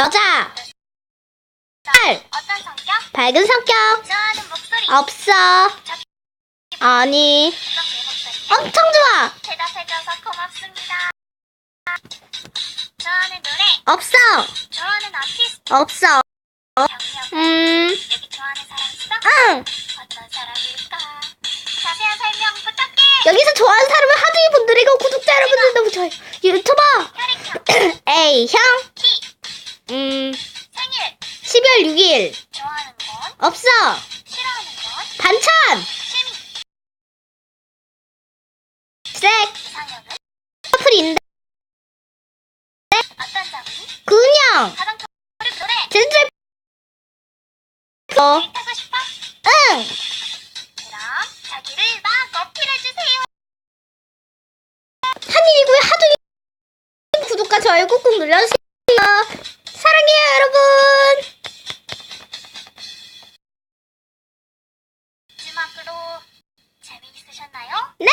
여자. 알. 어떤 성격? 밝은 성격. 좋아하는 목소리. 없어. 아니. 엄청 좋아. 대답해줘서 고맙습니다. 좋아하는 노래. 없어. 좋아하는 아티스트. 없어. 경력. 음. 여기 좋아하는 사람 있어? 응. 어떤 사람일까? 자세한 설명 부탁해. 여기서 좋아하는 사람은 하두이 분들이고 구독자 여러분들 너무 좋아요. 유튜버. 혈액형. 에이, 형. 키. 음. 생일. 12월 6일. 좋아하는 건? 없어. 싫어하는 건? 반찬. 취미. 색. 이상형은? 커플인데. 어떤 점이? 그냥. 가장 좋아하는 노래. 제주도 어. 타고 싶어? 응. 그럼 자기를 막 어필해주세요. 한일구의 하두이 구독과 좋아요 꾹꾹 눌러주세요. 사랑해요, 여러분. 재미있으셨나요? 네.